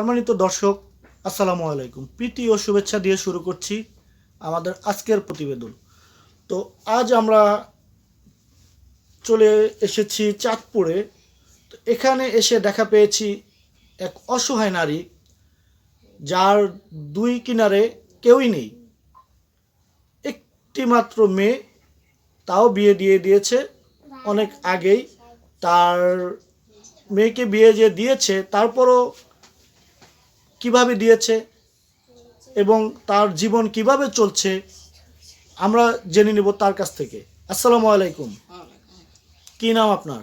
সম্মানিত দর্শক, আসসালামু আলাইকুম। প্রীতি ও শুভেচ্ছা দিয়ে শুরু করছি আমাদের আজকের প্রতিবেদন। তো আজ আমরা চলে এসেছি চাঁদপুরে। তো এখানে এসে দেখা পেয়েছি এক অসহায় নারী, যার দুই কিনারে কেউই নেই। একটি মাত্র মেয়ে, তাও বিয়ে দিয়ে দিয়েছে। অনেক আগেই তার মেয়েকে বিয়ে যে দিয়েছে, তারপরও কীভাবে দিয়েছে এবং তার জীবন কীভাবে চলছে আমরা জেনে নেব তার কাছ থেকে। আসসালামু আলাইকুম। কি নাম আপনার?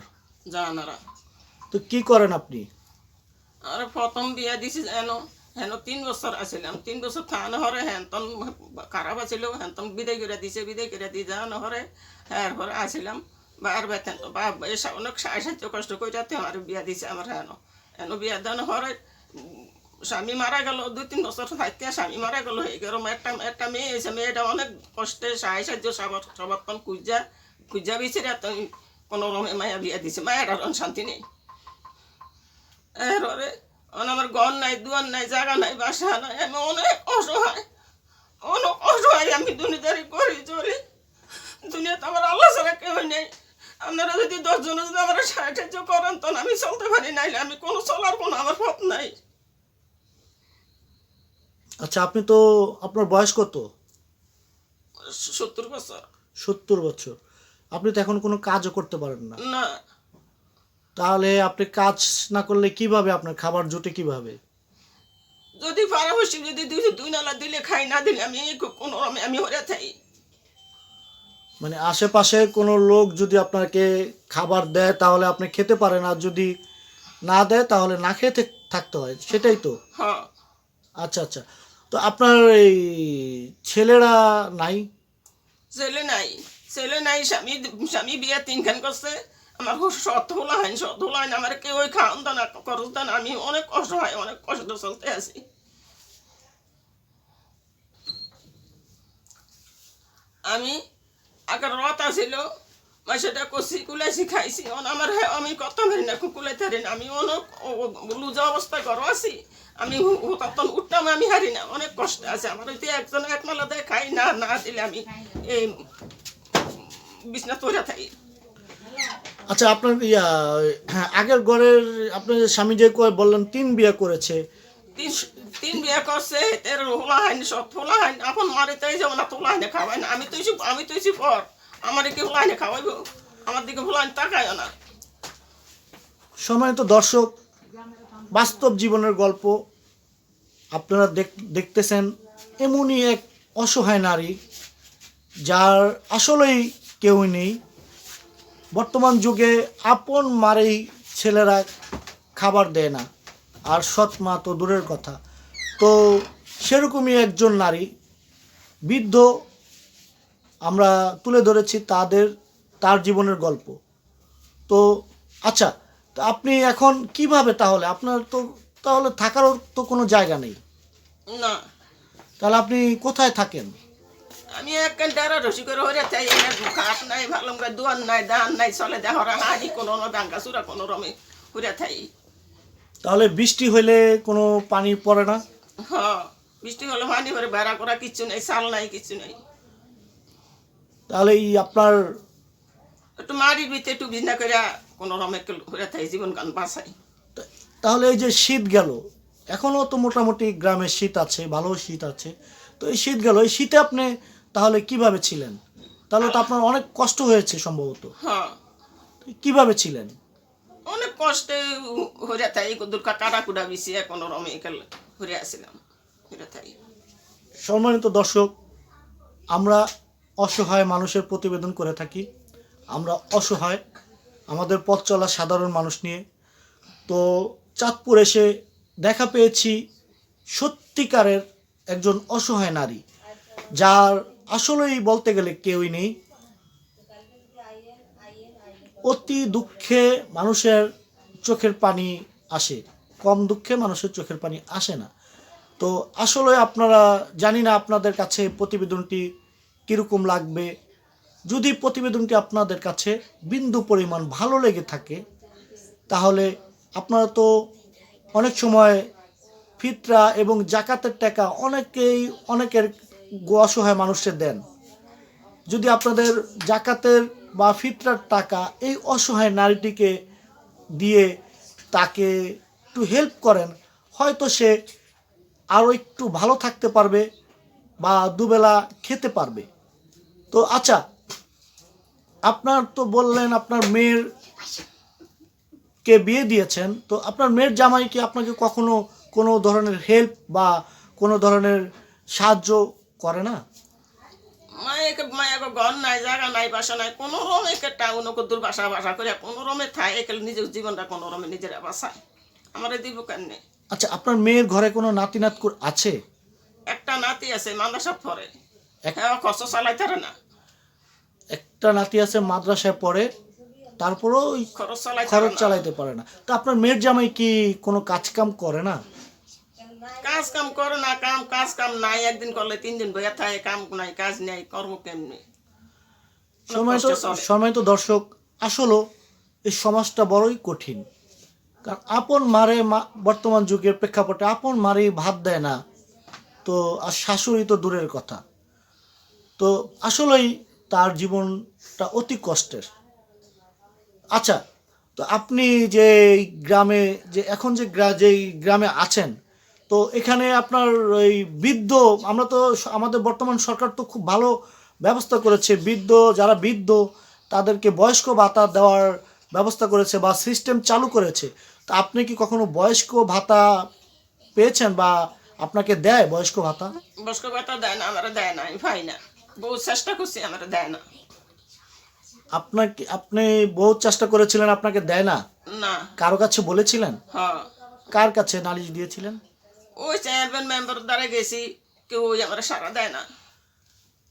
জানারা তো কি করেন আপনি? আরে প্রথম বিয়া দিছি হেন হেন তিন বছর আছিলাম। তিন বছর থানো হরে হেনতন খারাপ আছিল হেনতন বিদায় করে দিছে বিদায় করে দিয়ে যাওয়ানো হরে হ্যাঁ হরে আসিলাম বার বেতন বা অনেক সাহায্য কষ্ট করে আমার বিয়া দিছে আমার হেন। হেন বিয়া দেন হরে স্বামী মারা গেল দুই তিন বছর থাকতে স্বামী মারা গেল গরম একটা একটা মেয়ে এসে মেয়েটা অনেক কষ্টে সাহায্য সাহায্য সবাতন কুজা কুজা বিছিরে কোনো রমে মায়া বিয়া দিছে। মায়ের আর শান্তি নেই। এরপরে আমার ঘর নাই, দুয়ার নাই জায়গা নাই, বাসা নাই। আমি অনেক অসহায়। অনেক অসহায়। আমি দুনিদারি করি, চলি। দুনিয়াতে আমার আল্লাহ ছাড়া কেউ নেই। আপনারা যদি দশজন যদি আমার সাহায্য করেন, তখন আমি চলতে পারি। নাইলে আমি কোনো চলার কোনো আমার পথ নাই। আচ্ছা আপনি তো আপনার বয়স কত? সত্তর বছর। সত্তর বছর। আপনি তো এখন কোনো কাজও করতে পারেন না। না। তাহলে আপনি কাজ না করলে কীভাবে আপনার খাবার জুটে কীভাবে? যদি পারাবসি যদি দুই দুই নালা দিলে খাই না দিলে আমি কোনো আমি আমি হরে থাই মানে আশেপাশে কোনো লোক যদি আপনাকে খাবার দেয় তাহলে আপনি খেতে পারেন। আর যদি না দেয় তাহলে না খেয়ে থাক- থাকতে হয়। সেটাই তো। হ্যাঁ। আচ্ছা আচ্ছা। তো আপনার এই ছেলেরা নাই? ছেলে নাই। ছেলে নাই, স্বামী স্বামী বিয়ে তিনখান করছে। আমার খুব সৎ হলো হাইন সৎ হলো হাইন আমার কেউ ওই খাওয়ান দান খরচ দান আমি অনেক অসহায় অনেক কষ্ট চলতে আছি। আমি আগের রথ আছিল মই সেটা কষি কুলাইছি খাইছি অন আমার হে আমি কত মেরি না কুকুলাই থারি না আমি অনেক লুজা অবস্থায় ঘর আছি আমি তখন উঠতাম আমি হারি না অনেক কষ্ট আছে আমার যদি একজন এক মালা দেয় খাই না না দিলে আমি এই বিছনা তৈরি থাকি আচ্ছা আপনার ইয়া হ্যাঁ আগের ঘরের আপনার স্বামী যে কয় বললেন তিন বিয়ে করেছে। তিন তিন বিয়ে করছে এর হোলা হাইন সব হোলা হাইন আপন মারে তাই যাব না তোলা হাইনে খাওয়াই না আমি তুইছি আমি তুইছি পর। আমার কি হোলা হাইনে খাওয়াইব। আমার দিকে হোলা হাইন তাকায় না সম্মানিত দর্শক, বাস্তব জীবনের গল্প। আপনারা দেখ- দেখতেছেন এমনই এক অসহায় নারী, যার আসলেই কেউ নেই। বর্তমান যুগে আপন মারেই ছেলেরা খাবার দেয় না। আর সৎ মা তো দূরের কথা। তো সেরকমই একজন নারী, বৃদ্ধ আমরা তুলে ধরেছি তাদের তার জীবনের গল্প। তো আচ্ছা তো আপনি এখন কীভাবে তাহলে? আপনার তো তাহলে থাকারও তো কোনো জায়গা নেই। না। তাহলে আপনি কোথায় থাকেন? আমি এক ঘণ্টা রসি করে হরে তাই খাট নাই ভালো করে দোয়ান নাই দান নাই চলে দেহরা হানি কোনো ডাঙ্গা চূড়া কোনো রমে হরে থাই তাহলে বৃষ্টি হলে কোনো পানি পড়ে না? হ বৃষ্টি হলে পানি ভরে বেড়া করা কিচ্ছু নেই চাল নাই কিচ্ছু নেই। তাহলে এই আপনার একটু মারির ভিতরে একটু বিছনা করে কোনো রমে হরে থাই জীবন গান বাঁচাই। তাহলে এই যে শীত গেল এখনও তো মোটামুটি গ্রামে শীত আছে ভালো শীত আছে। তো এই শীত গেল এই শীতে আপনি তাহলে কীভাবে ছিলেন? তাহলে তো আপনার অনেক কষ্ট হয়েছে সম্ভবত। হ্যাঁ। কীভাবে ছিলেন? অনেক কষ্টে হরে থাই দুর্গা কাটা কুড়া বিছিয়ে কোনো রমে হরে আসছিলাম হরে থাই। সম্মানিত দর্শক আমরা অসহায় মানুষের প্রতিবেদন করে থাকি। আমরা অসহায়, আমাদের পথ চলা সাধারণ মানুষ নিয়ে। তো চাঁদপুর এসে দেখা পেয়েছি সত্যিকারের একজন অসহায় নারী, যার আসলেই বলতে গেলে কেউই নেই। অতি দুঃখে মানুষের চোখের পানি আসে, কম দুঃখে মানুষের চোখের পানি আসে না। তো আসলে আপনারা জানি না আপনাদের কাছে প্রতিবেদনটি কীরকম লাগবে? যদি প্রতিবেদনটি আপনাদের কাছে বিন্দু পরিমাণ ভালো লেগে থাকে, তাহলে আপনারা তো অনেক সময় ফিতরা এবং জাকাতের টাকা অনেকেই, অনেকের অসহায় মানুষের দেন। যদি আপনাদের জাকাতের বা ফিতরার টাকা এই অসহায় নারীটিকে দিয়ে তাকে একটু হেল্প করেন, হয়তো সে আরও একটু ভালো থাকতে পারবে বা দুবেলা খেতে পারবে। তো আচ্ছা আপনার তো বললেন আপনার মেয়ের কে বিয়ে দিয়েছেন তো আপনার মেয়ের জামাই কি আপনাকে কখনো কোনো ধরনের হেল্প বা কোনো ধরনের সাহায্য করে না? মায়েকে মায়েকে ঘর নাই জায়গা নাই বাসা নাই কোনো রমে টাউন কদ্দুর বাসা বাসা করে কোনো রমে থাই একে নিজের জীবনটা কোনো রমে নিজেরা বাসায় আমার দিব কেন আচ্ছা আপনার মেয়ের ঘরে কোনো নাতি নাতকুর আছে? একটা নাতি আছে মাদ্রাসা পরে এক- হ্যাঁ কষ্ট চালাইতে না। একটা নাতি আছে মাদ্রাসায় পড়ে তারপরেও ওই খরচ চালাইতে খরচ চালাইতে পারে না। তো আপনার মেয়ের জামাই কি কোনো কাজ কাম করে না? কাজ কাম করে না কাম কাজ কাম নাই একদিন করলে তিন দিন বইয়া থাকে কাম নাই কাজ নাই কর্ম কেমনি? সময় তো সময় তো দর্শক আসলে এই সমাজটা বড়ই কঠিন। কারণ আপন মারে বর্তমান যুগের প্রেক্ষাপটে আপন মারেই ভাত দেয় না। তো আর শাশুড়ি তো দূরের কথা। তো আসলেই তার জীবনটা অতি কষ্টের। আচ্ছা তো আপনি যে গ্রামে, যে এখন যে যেই গ্রামে আছেন, তো এখানে আপনার ওই বৃদ্ধ, আমরা তো আমাদের বর্তমান সরকার তো খুব ভালো ব্যবস্থা করেছে। বৃদ্ধ, যারা বৃদ্ধ, তাদেরকে বয়স্ক ভাতা দেওয়ার ব্যবস্থা করেছে বা সিস্টেম চালু করেছে। তা আপনি কি কখনো বয়স্ক ভাতা পেয়েছেন বা আপনাকে দেয় বয়স্ক ভাতা? বয়স্ক ভাতা দেয় না আমার দেয় না আমি পাই না। বহু চেষ্টা করছি আমার দেয় না। আপনাকে আপনি বহুত চেষ্টা করেছিলেন আপনাকে দেয় না? না। কারও কাছে বলেছিলেন? হ্যাঁ কার কাছে নালিশ দিয়েছিলেন? ওই চেয়ারম্যান মেম্বার দ্বারা গেছি কেউ ওই আমার সারা দেয় না।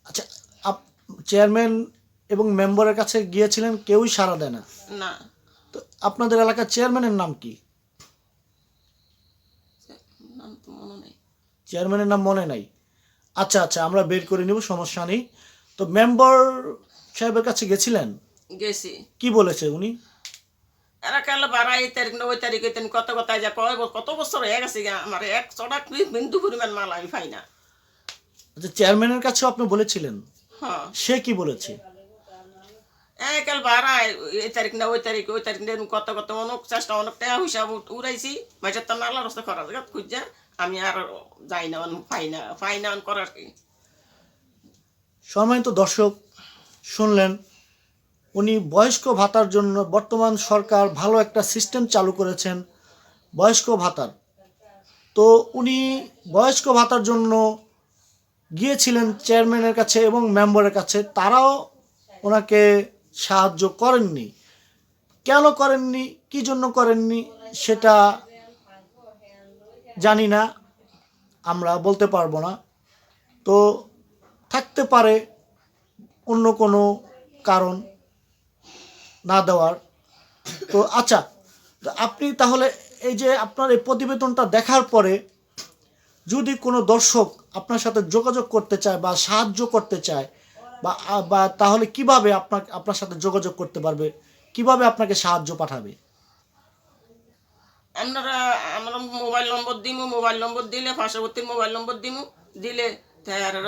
আচ্ছা আপ চেয়ারম্যান এবং মেম্বারের কাছে গিয়েছিলেন কেউই সাড়া দেয় না? না। তো আপনাদের এলাকার চেয়ারম্যানের নাম কি? নাম তো মনে নেই। চেয়ারম্যানের নাম মনে নাই? আচ্ছা আচ্ছা আমরা বের করে নিব সমস্যা নেই। তো মেম্বার সাহেবের কাছে গেছিলেন? গেছি। কি বলেছে উনি? এরা কাল বারা এই তারিখ না ওই তারিখে তেন কত কথা যা কয় কত বছর হয়ে গেছে আমার এক চড়াক বিন্দু পরিমাণ মাল আমি পাই না। আচ্ছা চেয়ারম্যানের কাছেও আপনি বলেছিলেন? হ্যাঁ। সে কি বলেছে? এই কাল বারা এই তারিখ না ওই তারিখ ওই তারিখ কত কত অনেক চেষ্টা অনেক টাকা হিসাব উড়াইছি মাঝে তো নালা রাস্তা জায়গা খুঁজা আমি আর যাই না পাই না। পাই না করার কি? সম্মানিত দর্শক, শুনলেন, উনি বয়স্ক ভাতার জন্য বর্তমান সরকার ভালো একটা সিস্টেম চালু করেছেন, বয়স্ক ভাতার। তো উনি বয়স্ক ভাতার জন্য গিয়েছিলেন চেয়ারম্যানের কাছে এবং মেম্বারের কাছে, তারাও ওনাকে সাহায্য করেননি। কেন করেননি? কি জন্য করেননি? সেটা জানি না, আমরা বলতে পারব না। তো থাকতে পারে অন্য কোনো কারণ না দেওয়ার। তো আচ্ছা আপনি তাহলে এই যে আপনার এই প্রতিবেদনটা দেখার পরে যদি কোনো দর্শক আপনার সাথে যোগাযোগ করতে চায় বা সাহায্য করতে চায় বা বা তাহলে কীভাবে আপনার আপনার সাথে যোগাযোগ করতে পারবে? কীভাবে আপনাকে সাহায্য পাঠাবে? আপনারা আমরা মোবাইল নম্বর দিমু, মোবাইল নম্বর দিলে পার্শ্ববর্তীর মোবাইল নম্বর দিমু, দিলে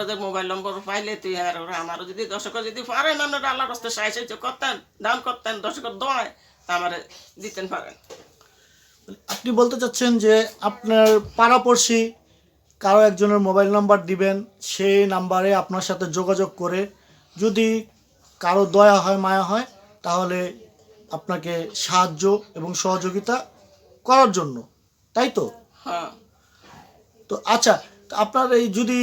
ওদের মোবাইল নম্বর পাইলে তুই আর আমারও যদি দর্শক যদি পারেন, আপনারা আল্লাহ রাস্তায় সাহায্য করতেন, দান করতেন দর্শকের দোয়ায় তা আমার দিতেন পারেন। আপনি বলতে চাচ্ছেন যে আপনার পাড়াপড়শি কারও একজনের মোবাইল নাম্বার দিবেন, সেই নাম্বারে আপনার সাথে যোগাযোগ করে যদি কারও দয়া হয়, মায়া হয়, তাহলে আপনাকে সাহায্য এবং সহযোগিতা করার জন্য তাই তো? হ্যাঁ। তো আচ্ছা আপনার এই যদি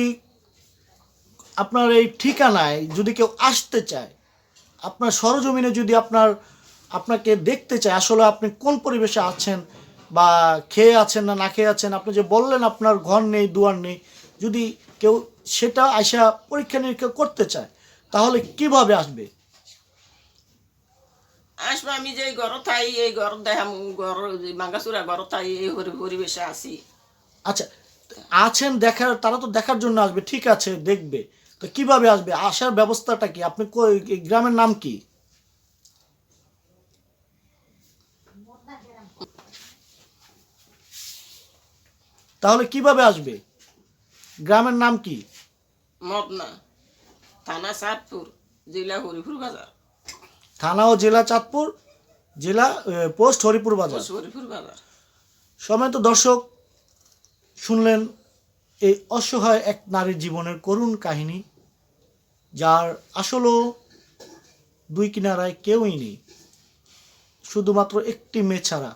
আপনার এই ঠিকানায় যদি কেউ আসতে চায় আপনার সরজমিনে যদি আপনার আপনাকে দেখতে চায় আসলে আপনি কোন পরিবেশে আছেন বা খেয়ে আছেন না না খেয়ে আছেন আপনি যে বললেন আপনার ঘর নেই দুয়ার নেই যদি কেউ সেটা আইসা পরীক্ষা নিরীক্ষা করতে চায় তাহলে কীভাবে আসবে? আসবে আমি যে ঘর থাই এই ঘর দেখাম ঘর মাঙ্গাচুরা ঘর থাই এই পরি- পরিবেশে আছি। আচ্ছা আছেন দেখার তারা তো দেখার জন্য আসবে ঠিক আছে দেখবে। তো কীভাবে আসবে? আসার ব্যবস্থাটা কি? আপনি গ্রামের নাম কি? তাহলে কীভাবে আসবে? গ্রামের নাম কি? মদনা থানা সাতপুর জেলা হরিপুর বাজার। থানা ও জেলা চাঁদপুর জেলা পোস্ট হরিপুর বাজার। হরিপুর বাজার। সময়ত দর্শক শুনলেন এই অসহায় এক নারীর জীবনের করুণ কাহিনী যার আসলও দুই কিনারায় কেউই নেই শুধুমাত্র একটি মেয়ে ছাড়া।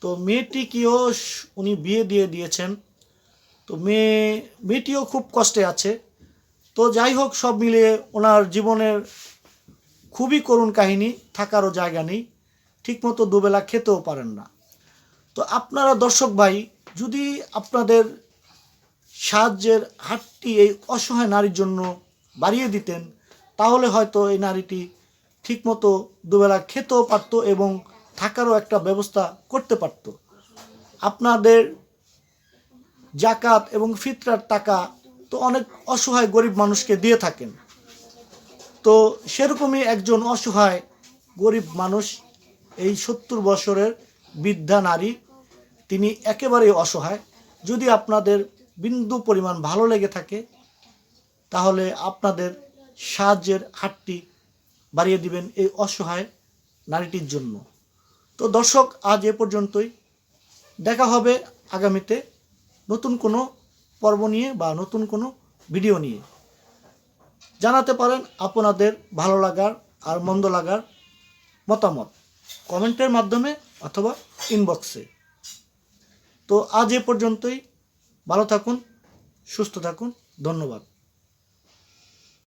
তো মেয়েটিকেও স- উনি বিয়ে দিয়ে দিয়েছেন তো মেয়ে মেয়েটিও খুব কষ্টে আছে। তো যাই হোক সব মিলিয়ে ওনার জীবনের খুবই করুণ কাহিনী, থাকারও জায়গা নেই, ঠিকমতো দুবেলা খেতেও পারেন না। তো আপনারা দর্শক ভাই, যদি আপনাদের সাহায্যের হাতটি এই অসহায় নারীর জন্য বাড়িয়ে দিতেন, তাহলে হয়তো এই নারীটি ঠিকমতো দুবেলা খেতেও পারতো এবং থাকারও একটা ব্যবস্থা করতে পারত। আপনাদের জাকাত এবং ফিতরার টাকা তো অনেক অসহায় গরিব মানুষকে দিয়ে থাকেন। তো সেরকমই একজন অসহায় গরিব মানুষ এই সত্তর বছরের বৃদ্ধা নারী, তিনি একেবারেই অসহায়। যদি আপনাদের বিন্দু পরিমাণ ভালো লেগে থাকে, তাহলে আপনাদের সাহায্যের হাতটি বাড়িয়ে দিবেন এই অসহায় নারীটির জন্য। তো দর্শক, আজ এ পর্যন্তই। দেখা হবে আগামীতে নতুন কোনো পর্ব নিয়ে বা নতুন কোনো ভিডিও নিয়ে। জানাতে পারেন আপনাদের ভালো লাগার আর মন্দ লাগার মতামত কমেন্টের মাধ্যমে অথবা ইনবক্সে তো আজ এ পর্যন্তই। ভালো থাকুন, সুস্থ থাকুন। ধন্যবাদ।